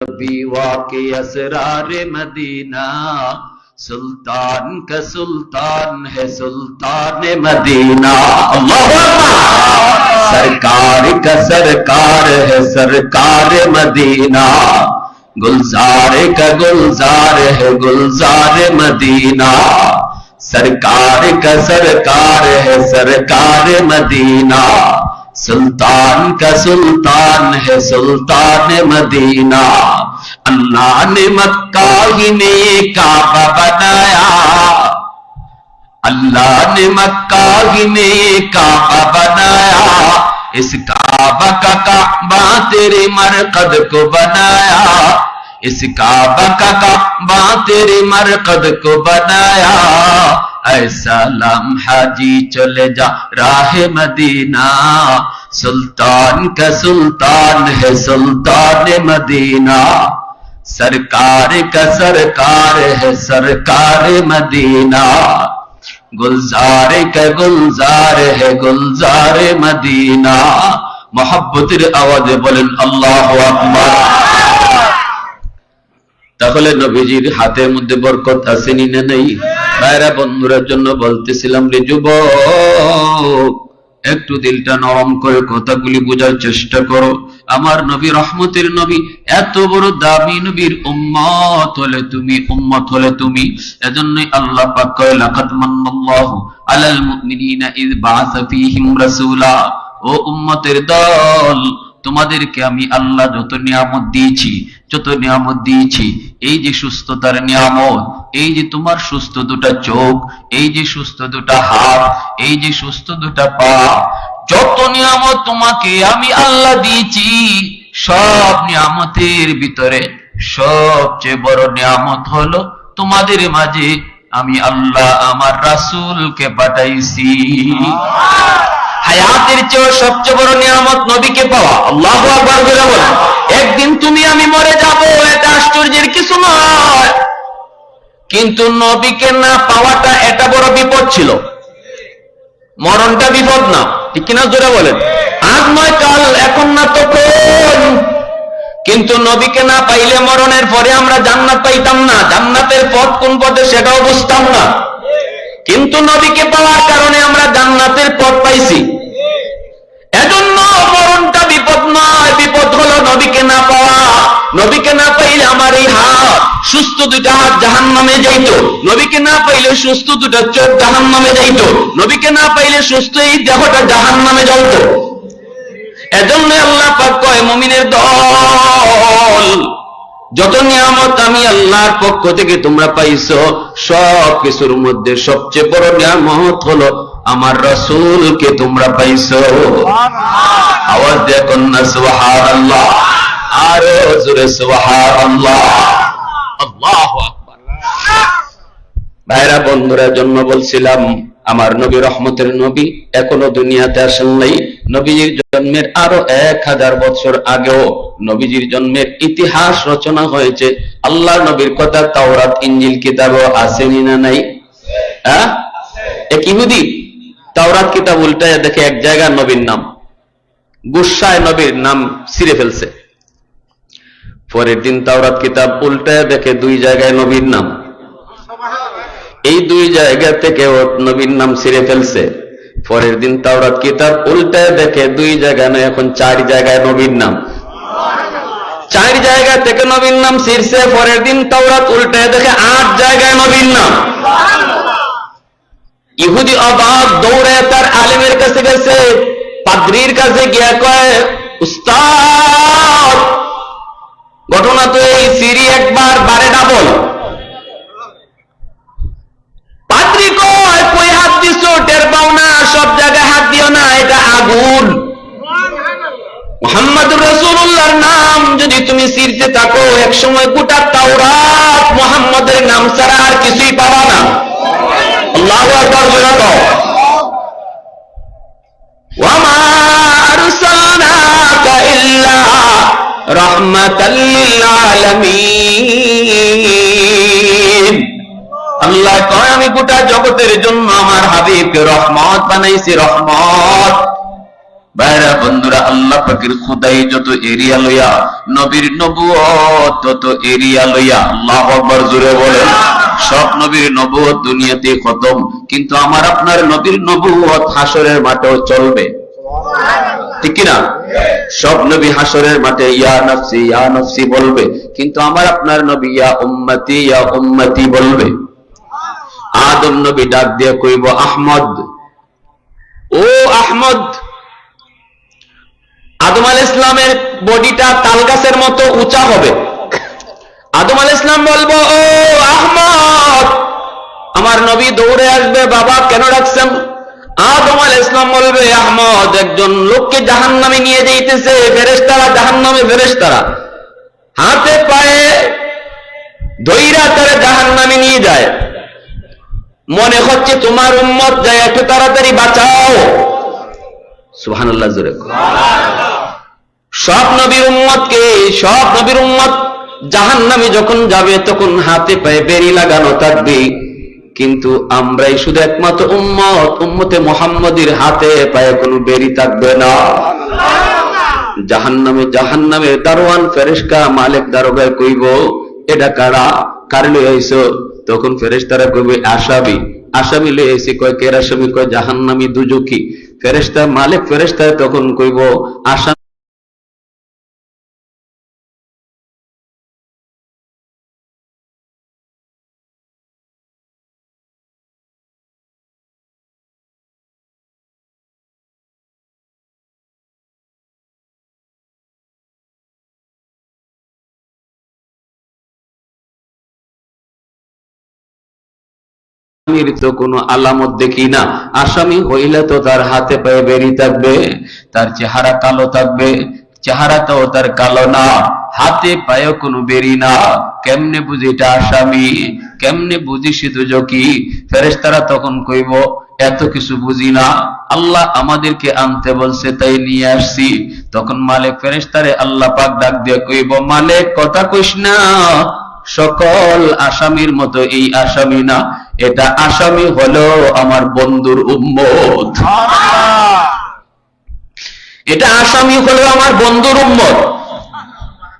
नबी वाके असरार मदीना सुल्तान का सुल्तान है सुल्तान मदीना अल्लाहु अकबर सरकार का सरकार है सरकार मदीना गुलजार का गुलजार है गुलजार मदीना सरकार का सरकार है सरकार मदीना سلطان کا سلطان ہے سلطان مدینہ اللہ نے مکہ ہی نے کعبہ بنایا اللہ نے مکہ ہی نے کعبہ بنایا اس کعبہ کا کعبہ تیرے مرقد کو بنایا اس کعبہ کا کعبہ تیری مرقد کو بنایا ایسا لمحہ جی چلے جا راہ مدینہ۔ سلطان کا سلطان ہے سلطان مدینہ۔ سرکار کا سرکار ہے سرکار مدینہ۔ گلزار کا گلزار ہے گلزار مدینہ۔ محبت اود بولن اللہ اکبر۔ তাহলে নবীজির হাতের মধ্যে বরকত আসেনি না নেই? ভাইরা বন্ধুরার জন্য বলতেছিলাম, রে যুবক, একটু দিলটা নরম করে কথাগুলি বোঝার চেষ্টা করো। আমার নবী রহমতের নবী, এত বড় দামি নবীর উম্মত হলে তুমি, উম্মত হলে তুমি। এজন্যই আল্লাহ পাক কয়, লাকাদ মান্নাল্লাহু আলাল মুমিনিনা ইয বাআসা ফীহিম রাসূলা। ও উম্মতের দল, তোমাদেরকে আমি আল্লাহ যত নিয়ামত দিয়েছি যত নিয়ামত দিয়েছি, এই যে সুস্থতার নিয়ামত, এই যে তোমার সুস্থ দুটা চোখ, এই যে সুস্থ দুটা হাত, এই যে সুস্থ দুটা পা, যত নিয়ামত তোমাকে আমি আল্লাহ দিয়েছি, সব নিয়ামতের ভিতরে সবচেয়ে বড় নিয়ামত হলো তোমাদের মাঝে আমি আল্লাহ আমার রাসূলকে পাঠাইছি। হায়াতের চেয়ে সবচেয়ে বড় নিয়ামত নবীকে পাওয়া। আল্লাহ আকবার বলে বল, একদিন তুমি আমি মরে যাব এটা আশ্চর্যের কিছু নয়। কিন্তু নবীকে না পাওয়াটা এটা বড় বিপদ ছিল। মরণটা বিপদ না, ঠিক কিনা জোরে বলেন? আজ নয় কাল, এখন না তো কোন কিন্তু নবীকে না পাইলে মরণের পরে আমরা জান্নাত পাইতাম না। জান্নাতের পথ কোন পথে সেটাও বুঝতাম না। কিন্তু নবীকে পাওয়ার কারণে আমরা জান্নাতের পথ পাইছি। এজন্য মরণটা বিপদ নয়, বিপদ হলো নবীকে না পাওয়া। নবীকে না পাইলে আমার এই হাত, সুস্থ দুটা হাত জাহান নামে যাইতো। নবীকে না পাইলে সুস্থ দুটা চোখ জাহান নামে যাইতো। নবীকে না পাইলে সুস্থ এই দেহটা জাহান নামে জ্বলত এজন্য আল্লাহ পাক কয়, মুমিনের দল, যত নিয়ামত আমি আল্লাহর পক্ষ থেকে তোমরা পাইছো সব কিছুর মধ্যে সবচেয়ে বড় নিয়ামত হলো আমার রসুলকে তোমরা পাইছো। আওয়াজ না আল্লাহ জোরে আল্লাহ ভাইরা, বন্ধুরা, জন্য বলছিলাম, আমার নবী রহমতের নবী এখনও দুনিয়াতে আসেন নাই। নবীজির জন্মের আরও এক হাজার বছর আগেও নবীজির জন্মের ইতিহাস রচনা হয়েছে। আল্লাহ নবীর কথা তাওরাত ইঞ্জিল কিতাবও আসেনি না নাই? হ্যাঁ? এক ইহুদি তাওরাত কিতাব উল্টায় দেখে এক জায়গায় নবীর নাম। গুসায় নবীর নাম ছিঁড়ে ফেলছে। পরের দিন তাওরাত কিতাব উল্টায় দেখে দুই জায়গায় নবীর নাম। এই দুই জায়গা থেকে নবীর নাম ছিঁড়ে ফেলছে। পরের দিন তাওরাত কিতাব উল্টায় দেখে দুই জায়গায় নয়, এখন চার জায়গায় নবীর নাম। চার জায়গা থেকে নবীর নাম ছিঁড়ছে, পরের দিন তাওরাত উল্টায় দেখে আট জায়গায় নবীর নাম। ইহুদি অবাক দৌড়ে তার আলিমের কাছে গেছে। পাদ্রির কাছে গিয়া কয়, উস্তাদ, ঘটনা তো এই সিরি একবার বারে ডাবল। কই হাত না, সব জায়গায় হাত দিও না, এটা আগুন। নাম যদি তুমি থাকো এক সময় গোটা তাওরাত মোহাম্মদের নাম ছাড়া আর কিছুই পাবা না। আল্লাহু বলে আমি গোটা জগতের জন্য বলে আমার হাবিবকে রহমত বানাইছি, রহমত। বাইরা বন্ধুরা, আল্লাহ পাকের খুদাই যত এরিয়া লইয়া, নবীর নবুয়ত তত এরিয়া লইয়া, আল্লাহ জুড়ে বলেন। সব নবীর নবুয়ত দুনিয়াতে খতম। কিন্তু আমার আপনার নবীর নবুয়ত হাসরের মাঠেও চলবে। ঠিক কিনা? সব নবী হাসরের মাঠে, ইয়া নফসি ইয়া নফসি বলবে। কিন্তু আমার আপনার নবী, ইয়া উম্মতি ইয়া উম্মতি বলবে। আদম নবী ডাক দিয়ে কইব, আহমদ, ও আহমদ, আদম আল ইসলামের বডিটা তাল গাছের মতো উঁচা হবে। আদম আল ইসলাম বলব, ও আহমদ, আমার নবী দৌড়ে আসবে, বাবা কেন রাখছেন আদম আল ইসলাম বলবে, আহমদ, একজন লোককে জাহান নামে নিয়ে যাইতেছে ফেরেস্তারা জাহান নামে ফেরেস্তারা হাতে পায়ে ধৈরা তারা জাহান নামে নিয়ে যায়। মনে হচ্ছে তোমার উম্মত যায়, একটু তাড়াতাড়ি বাঁচাও। সুবহানাল্লাহ, জোরে সব নবীর উম্মতকে, সব নবীর উম্মত জাহান নামে যখন যাবে, তখন হাতে পায়ে বেরি লাগানো থাকবে। কিন্তু আমরাই শুধু একমাত্র উম্মত, উম্মতে মোহাম্মদীর হাতে পায়ে কোনো বেরি থাকবে না। জাহান নামে জাহান নামে দারোয়ান ফেরেশকা মালিক, দারোগায় কইব, এটা কারা? কার লই তখন ফেরেশতারা কইবে, আসামি। আসামি লই আইছি, কয় কের আসামি? কয়, জাহান্নামী দুজকি। ফেরেশতা, মালিক ফেরেশতা তখন কইব, আসামি কেমনে বুঝি এটা আসামি? কেমনে বুঝি সে দুজকি ফেরেশতারা তখন কইব, এত কিছু বুঝি না। আল্লাহ আমাদেরকে আনতে বলছে, তাই নিয়ে আসছি। তখন মালিক ফেরেশতারে আল্লাহ পাক ডাক দিয়ে কইব কথা কইস না। সকল আসামির মতো এই আসামি না। এটা আসামি হলো আমার বন্ধুর উম্মত। এটা আসামি হলো আমার বন্ধুর উম্মত।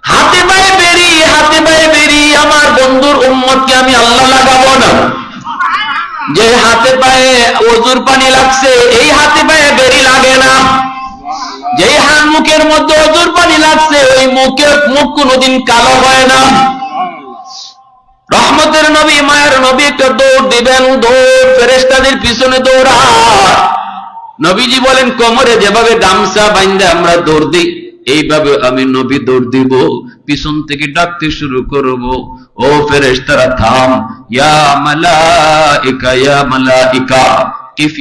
হাতে পায়ে বেরি, হাতে পায়ে বেরি, আমার বন্ধুর উম্মতকে আমি আল্লাহ লাগাবো না। যে হাতে পায়ে অজুর পানি লাগছে, এই হাতে পায়ে বেরি লাগে না। যেই হাত মুখের মধ্যে অজুর পানি লাগছে, ওই মুখের মুখ কোনোদিন কালো হয় না। নবী দৌড় দিবেন, দৌড় ফেরেস্তাদের পিছনে দৌড়া নবীজি বলেন, কোমরে যেভাবে গামছা বাইন্দে আমরা দৌড় দিই, এইভাবে আমি নবী দৌড় দিব, পিছন থেকে ডাকতে শুরু করব। ও ফেরেশতারা, থাম। ইয়া মালাইকা ইয়া মালাইকা, কিফ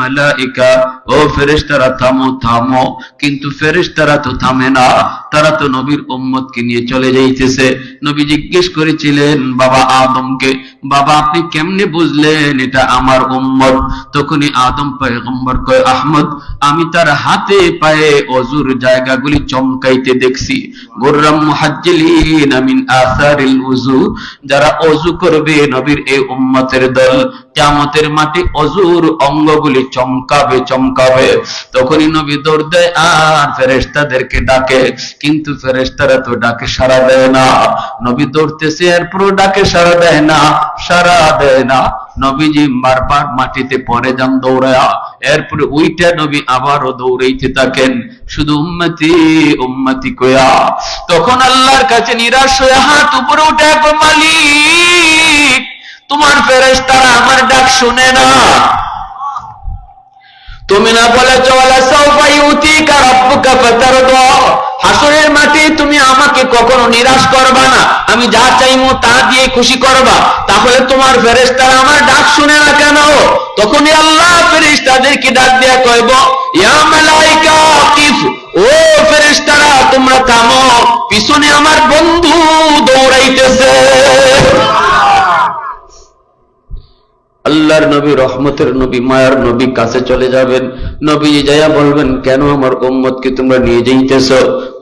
মালাইকা। ও ফেরেশতারা, থামো থামো। কিন্তু ফেরেশতারা তো থামে না। তারা তো নবীর উম্মতকে নিয়ে চলে যাইতেছে। নবী জিজ্ঞেস করেছিলেন, বাবা আদমকে, বাবা আপনি কেমনে বুঝলেন এটা আমার উম্মত? তখনই আদম পয়গম্বর কয়, আহমদ, আমি তার হাতে পায়ে অজুর জায়গাগুলি চমকাইতে দেখছি। গুররাম মুহাজ্জিলিন মিন আসারিল উযু, যারা অজু করবে নবীর এই উম্মতের দল, কিয়ামতের মাঠে অজুর অঙ্গগুলি চমকাবে চমকাবে। তখনই নবী দৌড় দেয়, আর ফেরেশতাদেরকে ডাকে কিন্তু ফেরেশতারা তো ডাকে সাড়া দেয় না। নবী দৌড়তেছে, এরপরও ডাকে সাড়া দেয় না, সাড়া দেয় না। নবীজি বারবার মাটিতে পড়ে যান দৌড়ায়া। এরপরে ওইটা নবী আবারও দৌড়াইতে থাকেন। শুধু উম্মতি উম্মতি কয়া তখন আল্লাহর কাছে নিরাশ হয়ে হাত উপরে উঠে মালিক, তোমার ফেরেশতারা আমার ডাক শুনে না। তুমি না বলে চলা সাউফা ইউতিকা রাব্বুকা ফাতারদা। হাসরের মাঠে তুমি আমাকে কখনো নিরাশ করবা না। আমি যা চাইমো তা দিয়ে খুশি করবা। তাহলে তোমার ফেরেশতারা আমার ডাক শুনে না কেন? তখনই আল্লাহ ফেরেশতাদেরকে ডাক দেয়া কইব ও ফেরেশতারা, তোমরা থামো। পিছনে আমার বন্ধু দৌড়াইতেছে। আল্লাহর নবী, রহমতের নবী, মায়ার নবী কাছে চলে যাবেন। নবী যাইয়া বলবেন, কেন আমার উম্মতকে তোমরা নিয়ে যাইতেছ?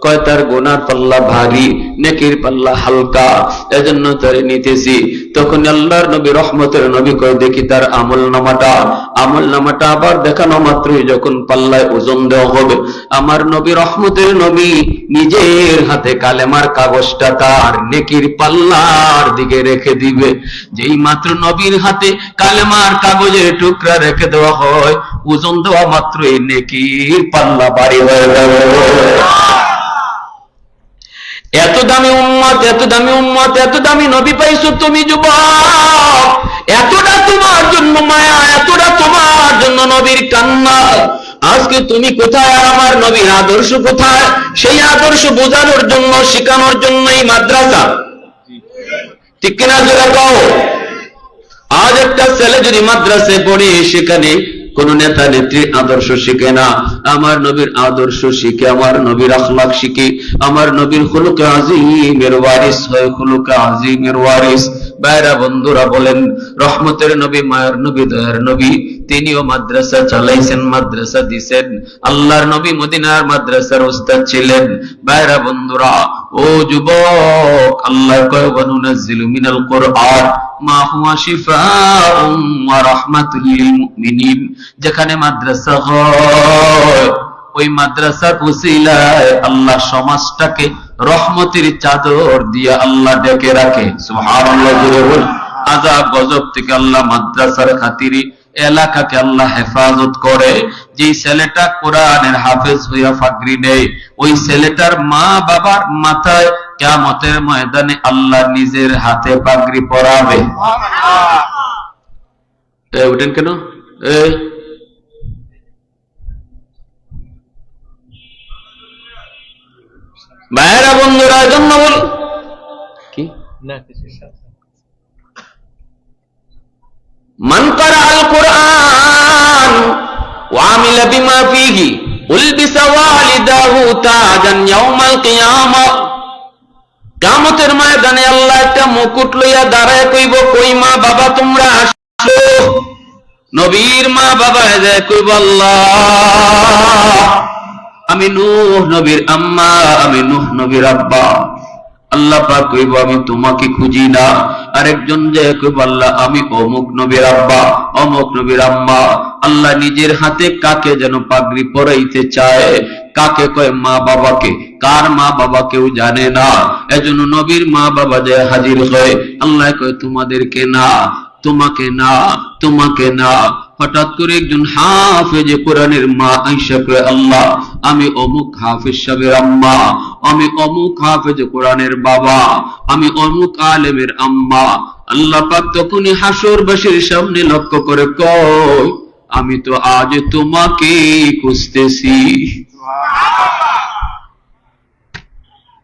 কয়, তার গোনার পাল্লা ভারী, নেকির পাল্লা হালকা, এজন্য তারে নিতেছি। তখন আল্লাহর নবী, রহমতের নবী কয়, দেখি তার আমল নামাটা। আমল নামাটা আবার দেখানো মাত্রই যখন পাল্লায় ওজন দেওয়া হবে। আমার নবী, রহমতের নবী নিজের হাতে কালেমার কাগজটা তার নেকির পাল্লার দিকে রেখে দিবে। যেই মাত্র নবীর হাতে কালেমার কাগজের টুকরা রেখে দেওয়া হয়। ওজন দেওয়া মাত্রই নেকির পাল্লা বাড়ি হয়ে যাবে এত দামি উম্মত, এত দামি উম্মত, এত দামি নবী পাইছো তুমি যুবক। এতটা তোমার জন্য মায়া, এতটা তোমার জন্য নবীর কান্না। আজকে তুমি কোথায় আর আমার নবীর আদর্শ কোথায়? সেই আদর্শ বোঝানোর জন্য, শেখানোর জন্য এই মাদ্রাসা। ঠিক কিনা জোরে কও? আজ একটা ছেলে যদি মাদ্রাসায় পড়ে, সেখানে কোন নেতা, নেত্রী আদর্শ শিখে না। আমার নবীর আদর্শ শিখে, আমার নবীর আখলাক শিখে, আমার নবীর হলুকে আজিমের ওয়ারিস হয় হলুকে আজিমের ওয়ারিস। বাইরা বন্ধুরা বলেন, রহমতের নবী, মায়ের নবী, দয়ার নবী, তিনিও মাদ্রাসা চালাইছেন, মাদ্রাসা দিছেন। আল্লাহর নবী মদিনার মাদ্রাসার উস্তাদ ছিলেন। বাইরা বন্ধুরা ও যুবক আল্লাহ কয় মিনাল কোরআন, মা হুয়া শিফাউন ওয়া মুমিনিন। যেখানে মাদ্রাসা হয়, ওই মাদ্রাসার উসিলায় আল্লাহ সমাজটাকে রহমতের চাদর দিয়ে আল্লাহ ডেকে রাখে। সুবহানাল্লাহ গজব থেকে আল্লাহ মাদ্রাসার খাতিরে এলাকাকে আল্লাহ হেফাজত করে যে ছেলেটা কোরআনের হাফেজ হইয়া ফাগরি নেই ওই ছেলেটার মা বাবার মাথায় কেমতের ময়দানে আল্লাহ নিজের হাতে পাগড়ি পরাবে। এ, উঠেন কেন? ভাইয়েরা বন্ধুরা জন্য বল কি? মান করা আল কোরআন ওয়ামিলা বিমা ফিহি উলবিসা ওয়ালিদাহু তাজান ইয়াউমাল কিয়ামা। কামতের ময়দানে আল্লাহ একটা মুকুট লইয়া দাঁড়ায় কইব, কই মা বাবা, তোমরা আসো? নবীর মা বাবা যায় কইব, আল্লাহ, আমি নূহ নবীর আম্মা, আমি নূহ নবীর আব্বা। আল্লাহ পাক কইব, আমি তোমাকে খুঁজি না। আরেকজন যে আল্লাহ আমি অমুক নবীর আব্বা, অমুক নবীর আম্মা। আল্লাহ নিজের হাতে কাকে যেন পাগড়ি পরাইতে চায়? কাকে কয় মা বাবাকে? কার মা বাবা কেউ জানে না। এজন্য নবীর মা বাবা যে হাজির হয়, আল্লাহ কয়, তোমাদেরকে না, তোমাকে না তোমাকে না হঠাৎ করে একজন হাফেজ কোরআনের মা আইসা করে আল্লাহ আমি অমুক হাফেজ সাহেবের আম্মা আমি অমুক হাফেজ কোরআনের বাবা আমি অমুক আলেমের আম্মা। আল্লাহ পাক তখনই হাসরবাসীর সামনে লক্ষ্য করে কয় আমি তো আজ তোমাকে খুঁজতেছি।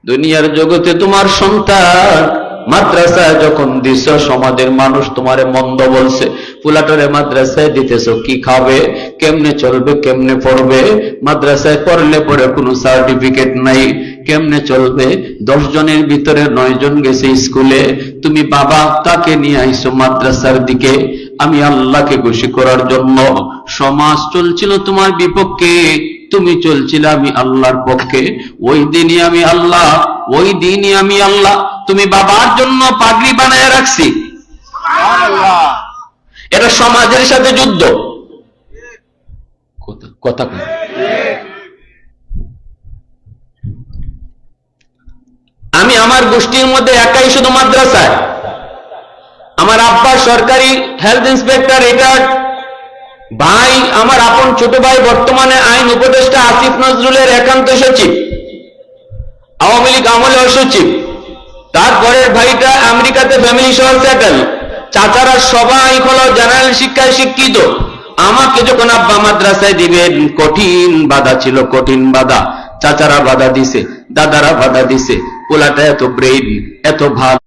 দুনিয়ার জগতে তোমার সন্তান মাদ্রাসায় যখন দিছ, সমাজের মানুষ তোমারে মন্দ বলছে, ফুলাটারে মাদ্রাসায় দিতেছ, কি খাবে? কেমনে চলবে? কেমনে পড়বে? মাদ্রাসায় পড়লে পরে কোনো সার্টিফিকেট নাই, কেমনে চলবে? দশ জনের ভিতরে নয় জন গেছে স্কুলে, তুমি বাবা তাকে নিয়ে আইছো মাদ্রাসার দিকে? আমি আল্লাহকে খুশি করার জন্য সমাজ চলছিল তোমার বিপক্ষে। তুমি চলছিলে আমি আল্লাহর পক্ষে। ওই দিনই আমি আল্লাহ ওই দিনই আমি আল্লাহ। তুমি বাবার জন্য পাগড়ি বানায় রাখছি। এটা সমাজের সাথে যুদ্ধ। কথা- কথা আমি আমার গোষ্ঠীর মধ্যে একাই শুধু মাদ্রাসায়। আমার আব্বা সরকারি হেলথ ইন্সপেক্টর রিটায়ার্ড ভাই, আমার আপন ছোট ভাই বর্তমানে আইন উপদেষ্টা আসিফ নজরুলের একান্ত সচিব, আওয়ামী লীগ আমলে সচিব তারপরের ভাইটা আমেরিকাতে ফ্যামিলি সহ সেটেল চাচারা সবাই হলো জেনারেল শিক্ষায় শিক্ষিত। আমাকে যখন আব্বা মাদ্রাসায় দিবেন কঠিন বাধা ছিল, কঠিন বাধা। চাচারা বাধা দিছে, দাদারা বাধা দিছে। পোলাটা এত ব্রেইন এত ভালো,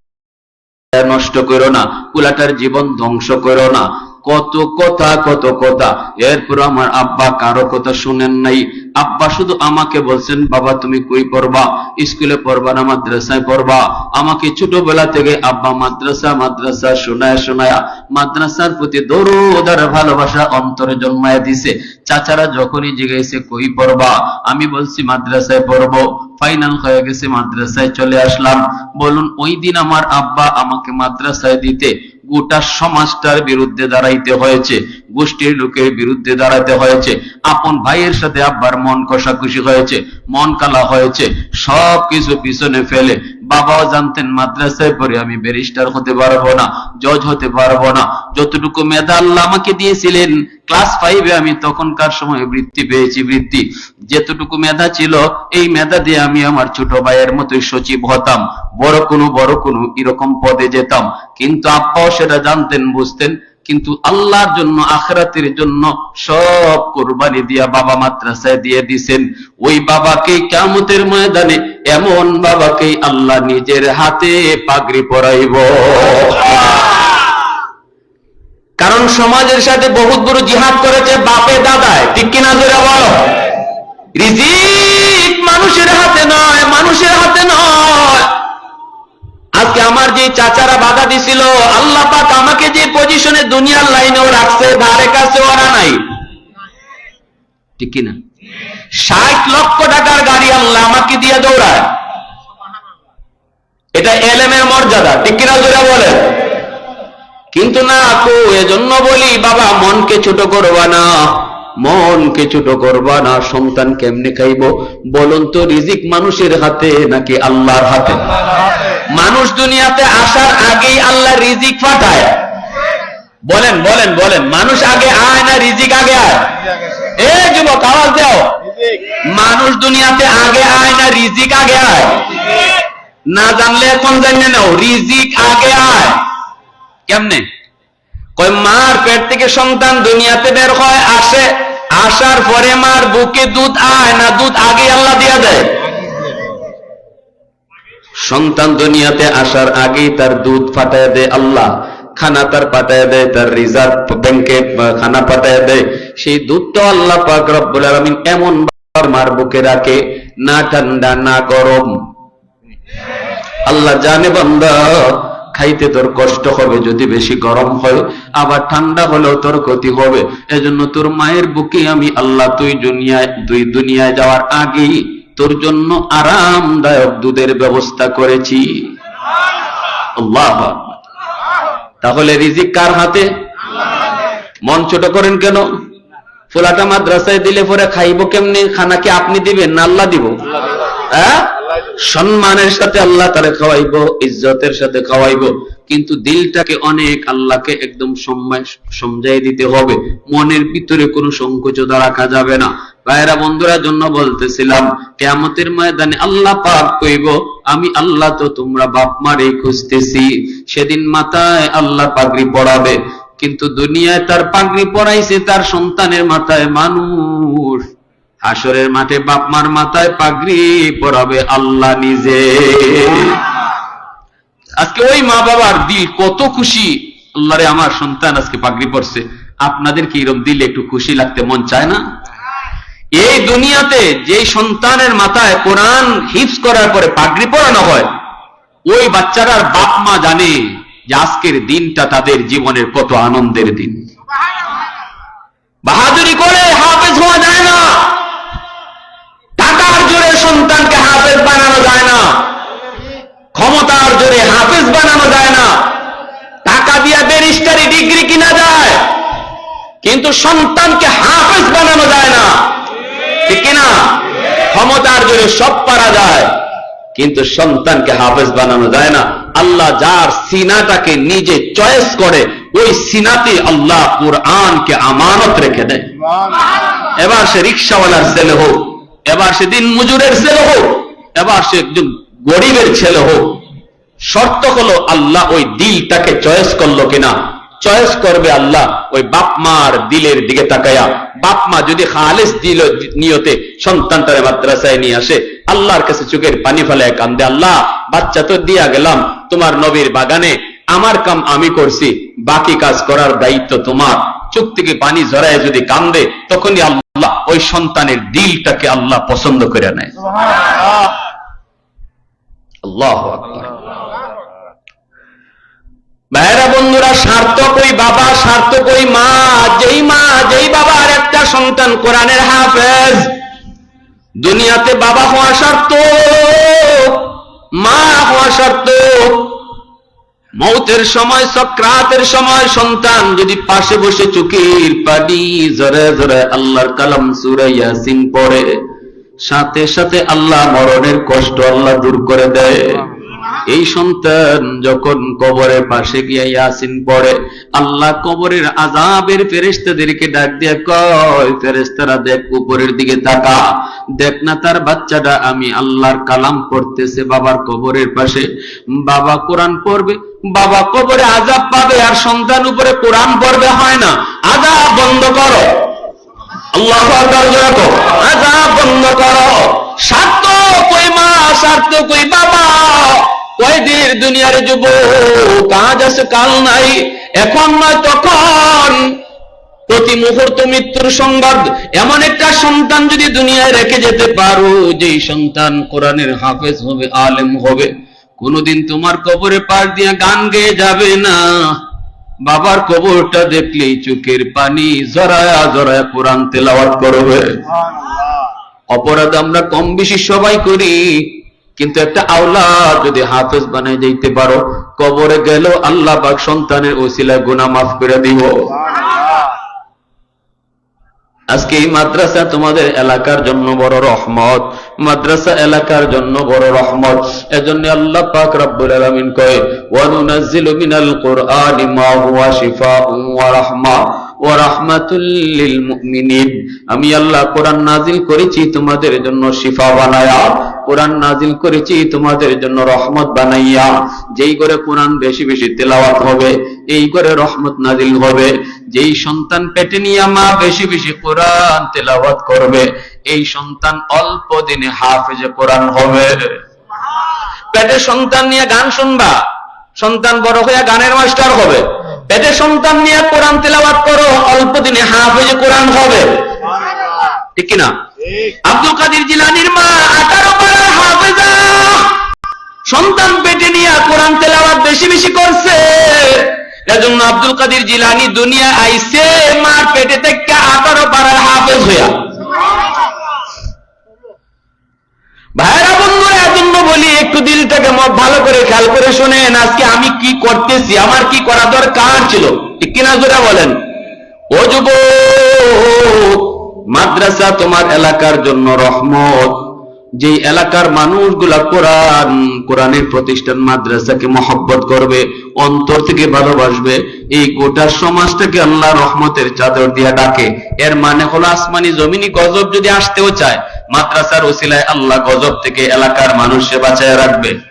নষ্ট করো না। পুলাটার জীবন ধ্বংস করো না। কত কথা কত কথা। এরপর আমার আব্বা কারও কথা শুনেন নাই। আব্বা শুধু আমাকে বলছেন, বাবা, তুমি কই পড়বা? স্কুলে পড়বা না মাদ্রাসায় পড়বা? আমাকে ছোটবেলা থেকে আব্বা মাদ্রাসা মাদ্রাসা শোনায় শোনায় মাদ্রাসার প্রতি দরুদার ভালোবাসা অন্তরে জন্মায় দিছে। চাচারা যখনই জিজ্ঞাসে, কই পড়বা? আমি বলছি, মাদ্রাসায় পড়ব। ফাইনাল হয়ে গেছে, মাদ্রাসায় চলে আসলাম। বলুন, ওই দিন আমার আব্বা আমাকে মাদ্রাসায় দিতে গোটা সমাজটার বিরুদ্ধে দাঁড়াইতে হয়েছে, গোষ্ঠীর লোকের বিরুদ্ধে দাঁড়াতে হয়েছে, আপন ভাইয়ের সাথে আব্বার মন কষাকষি হয়েছে, মন কালা হয়েছে সব কিছু পিছনে ফেলে বাবাও জানতেন, মাদ্রাসায় পড়ে আমি ব্যারিস্টার হতে পারব না জজ হতে পারব না। যতটুকু মেধা আল্লাহ আমাকে দিয়েছিলেন ক্লাস ফাইভে আমি তখনকার সময় বৃত্তি পেয়েছি, বৃত্তি। যেতটুকু মেধা ছিল, এই মেধা দিয়ে আমি আমার ছোট ভাইয়ের মতোই সচিব হতাম। বড় কোনো বড় কোনো, এরকম পদে যেতাম। কিন্তু আব্বাও সেটা জানতেন, বুঝতেন। কিন্তু আল্লাহর জন্য, আখরাতের জন্য সব কোরবানি দিয়া বাবা মাদ্রাসায় দিয়ে দিছেন। ওই বাবাকে কামতের ময়দানে এমন বাবাকে আল্লাহ নিজের হাতে পাগড়ি পরাইব। কারণ সমাজের সাথে বহুত বড় জিহাদ করেছে বাপে দাদায়। ঠিক কিনা মানুষের হাতে নয়, মানুষের হাতে নয়। আমার যে চাচারা বাধা দিছিল, আল্লাহ পাক আমাকে যে পজিশনে দুনিয়ার লাইনেও রাখছে, ধারে কাছে ওরা নাই। ঠিক কিনা? ষাট লক্ষ টাকার গাড়ি আল্লাহ আমাকে দিয়ে দৌড়ায়। এটা এলেমের মর্যাদা, ঠিক কিনা জোরে বলে কিন্তু না তো এজন্য বলি, বাবা, মনকে ছোট করবা না। মনকে ছোট করবা না, সন্তান কেমনে খাইব? বলুন তো রিজিক মানুষের হাতে নাকি আল্লাহর হাতে? মানুষ দুনিয়াতে আসার আগেই আল্লাহ রিজিক পাঠায়। বলেন বলেন বলেন, মানুষ আগে আয় না রিজিক আগে আয়? এ যুবক, আওয়াজ দাও। মানুষ দুনিয়াতে আগে আয় না রিজিক আগে আয়? না জানলে এখন জানিয়ে নাও রিজিক আগে আয়। কেমনে? কই মার পেট থেকে সন্তান দুনিয়াতে বের হয়, আসে আসার পরে মার বুকে দুধ আয় না দুধ আগে আল্লাহ দিয়া দেয়? সন্তান দুনিয়াতে আসার আগেই তার দুধ ফাটায় দেয় আল্লাহ, খানা তার পাঠায় দেয়, তার রিজার্ভ ব্যাংকে খানা পাঠায় দেয়। সেই দুধটা আল্লাহ পাক এমন মার বুকে রাখে, না ঠান্ডা, না গরম। আল্লাহ জানে বান্দা খাইতে তোর কষ্ট হবে, যদি বেশি গরম হয়। আবার ঠান্ডা হলেও তোর ক্ষতি হবে। এজন্য তোর মায়ের বুকে আমি আল্লাহ তুই দুনিয়ায়, দুই দুনিয়ায় যাওয়ার আগেই তোর জন্য আরামদায়ক দুধের ব্যবস্থা করেছি। তাহলে রিজিক কার হাতে? মন ছোট করেন কেন? ফুলাটা মাদ্রাসায় দিলে পরে খাইব কেমনি? খানা কি আপনি দিবেন না আল্লাহ দিব? হ্যাঁ? সম্মানের সাথে আল্লাহ তারে খাওয়াইবো, ইজ্জতের সাথে খাওয়াইবো, কিন্তু দিলটাকে অনেক আল্লাহকে একদম সমঝাই দিতে হবে। মনের ভিতরে কোনো সংকোচতা রাখা যাবে না। ভাইরা বন্ধুরা জন্য বলতেছিলাম, কেয়ামতের ময়দানে আল্লাহ পাক কইব, আমি আল্লাহ তো তোমরা বাপ মারেই খুঁজতেছি। সেদিন মাথায় আল্লাহ পাগড়ি পড়াবে কিন্তু দুনিয়ায় তার পাগড়ি পড়াইছে তার সন্তানের মাথায় মানুষ। হাসরের মাঠে বাপ মার মাথায় পাগড়ি পরাবে আল্লাহ নিজে। আজকে ওই মা বাবার দিল কত খুশি। আল্লাহরে আমার সন্তান আজকে পাগড়ি পরছে। আপনাদের কি এরকম দিলে একটু খুশি লাগতে মন চায় না? এই দুনিয়াতে যে সন্তানের মাথায় কোরআন হিপস করার পরে পাগড়ি পরানো হয়, ওই বাচ্চারার বাপ মা জানে যে আজকের দিনটা তাদের জীবনের কত আনন্দের দিন। বাহাদুরি করে হাফেজ হওয়া যায় না। সন্তানকে হাফেজ বানানো যায় না। ক্ষমতার জোরে হাফেজ বানানো যায় না। টাকা দিয়া ব্যারিস্টারি ডিগ্রি কিনা যায়। কিন্তু সন্তানকে হাফেজ বানানো যায় না। ঠিক কিনা? ক্ষমতার জোরে সব পারা যায়। কিন্তু সন্তানকে হাফেজ বানানো যায় না। আল্লাহ যার সিনাটাকে নিজে চয়েস করে ওই সিনাতে আল্লাহ কোরআনকে আমানত রেখে দেয়। এবার সে রিক্সাওয়ালার ছেলে হোক এবার সে দিন মজুরের ছেলে হোক, এবার সে একজন গরিবের ছেলে হোক। শর্ত হলো আল্লাহ ওই দিলটাকে চয়েস করল কিনা। চয়েস করবে আল্লাহ ওই বাপ মার দিলের দিকে তাকায়া। বাপ মা যদি খালেস দিল নিয়তে সন্তানটারে মাদ্রাসায় নিয়ে আসে, আল্লাহর কাছে চোখের পানি ফেলে কান্দে, আল্লাহ, বাচ্চা তো দিয়া গেলাম, তোমার নবীর বাগানে আমার কাম আমি করছি, বাকি কাজ করার দায়িত্ব তোমার। চোখ থেকে পানি ঝরায় যদি কান্দে, তখনই আল্লাহ ওই সন্তানের দিলটাকে আল্লাহ পছন্দ করে নেয়। আল্লাহ ভাইরা বন্ধুরা, সার্থক ওই বাবা, সার্থক ওই মা, যেই মা, যেই বাবার একটা সন্তান কোরআনের হাফেজ, দুনিয়াতে বাবা হওয়া স্বার্থ মা হওয়া স্বার্থ মৌতের সময়, সক্রাতের সময় সন্তান যদি পাশে বসে চোখের পানি জরে জরে আল্লাহর কালাম সুরা ইয়াসিন পড়ে, সাথে সাথে আল্লাহ মরণের কষ্ট আল্লাহ দূর করে দেয়। এই সন্তান যখন কবরের পাশে গিয়ে ইয়াসিন পড়ে, আল্লাহ কবরের আজাবের ফেরেশতাদেরকে ডাক দিয়ে কয়, ফেরেশতারা দেখ উপরের দিকে তাকা। দেখ না তার বাচ্চাটা, আমি আল্লাহর কালাম পড়তেছে বাবার কবরের পাশে। বাবা কোরআন পড়বে, বাবা কবরে আজাব পাবে আর সন্তান উপরে কোরআন পড়বে হয় না। আজাব বন্ধ করো। আল্লাহ আজাব বন্ধ করো। স্বার্থ কই মা স্বার্থ কই বাবা। কয়দিন দুনিয়ার যুব কাজ আছে কাল নাই। এখন নয় তখন। প্রতি মুহূর্ত মৃত্যুর সংবাদ এমন একটা সন্তান যদি দুনিয়ায় রেখে যেতে পারো যেই সন্তান কোরআনের হাফেজ হবে আলেম হবে কোনোদিন তোমার কবরে পাশ দিয়ে গান গেয়ে যাবে না। বাবার কবরটা দেখলেই চোখের পানি জরায়া জরায়া কোরআন তেলাওয়াত করবে। অপরাধ আমরা কম বেশি সবাই করি। কিন্তু একটা আওলাদ যদি হাফেজ বানাই দিতে পারো কবরে গেল আল্লাহ পাক সন্তানের ওসিলা গুনাহ মাফ করে দিব। আজকে এই মাদ্রাসা তোমাদের এলাকার জন্য বড় রহমত। মাদ্রাসা এলাকার জন্য বড় রহমত। এজন্য আল্লাহ পাক রব্বুল আলামিন কয় ওয়া নুনাজ্জিলু মিনাল কুরআনি মা হুয়া শিফাউন ওয়া রাহমা ওয়া রাহমাতুল লিল মুমিনিন। আমি আল্লাহ কোরআন নাজিল করেছি তোমাদের জন্য শিফা বানায়া। কোরআন নাজিল করেছি তোমাদের জন্য রহমত বানাইয়া যেই করে কোরআন বেশি বেশি তেলাওয়াত হবে এই করে রহমত নাজিল হবে। যেই সন্তান পেটে নিয়ে মা বেশি বেশি কোরআন তেলাওয়াত করবে এই সন্তান অল্প দিনে হাফেজে কোরআন হবে। পেটে সন্তান নিয়ে গান শুনবা সন্তান বড় হয়ে গানের মাস্টার হবে। পেটে সন্তান নিয়ে কোরআন তেলাওয়াত করো অল্প দিনে হাফেজে কোরআন হবে। ঠিক কিনা? আব্দুল কাদির জিলানির মা আঠারো সন্তান পেটে নিয়ে কোরআন তেলাওয়াত বেশি বেশি করছে। এজন্য আব্দুল কাদির জিলানি দুনিয়া আইছে মার পেটে থেকে আঠারো পাড়ার হাফেজ হইয়া। ভাইরা বন্ধুরা, এজন্য বলি, একটু দিলটাকে ভালো করে খেয়াল করে শোনেন, আজকে আমি কি করতেছি, আমার কি করা দরকার ছিল? ঠিক কিনা জোরা বলেন। ও যুবক, মাদ্রাসা তোমার এলাকার জন্য রহমত। যে এলাকার মানুষগুলা কোরআন, কোরআনের প্রতিষ্ঠান মাদ্রাসাকে মহব্বত করবে, অন্তর থেকে ভালোবাসবে, এই গোটা সমাজটাকে আল্লাহ রহমতের চাদর দিয়া ডাকে। এর মানে হলো আসমানি জমিনি গজব যদি আসতেও চায়, মাদ্রাসার ওসিলায় আল্লাহ গজব থেকে এলাকার মানুষকে বাঁচায় রাখবে।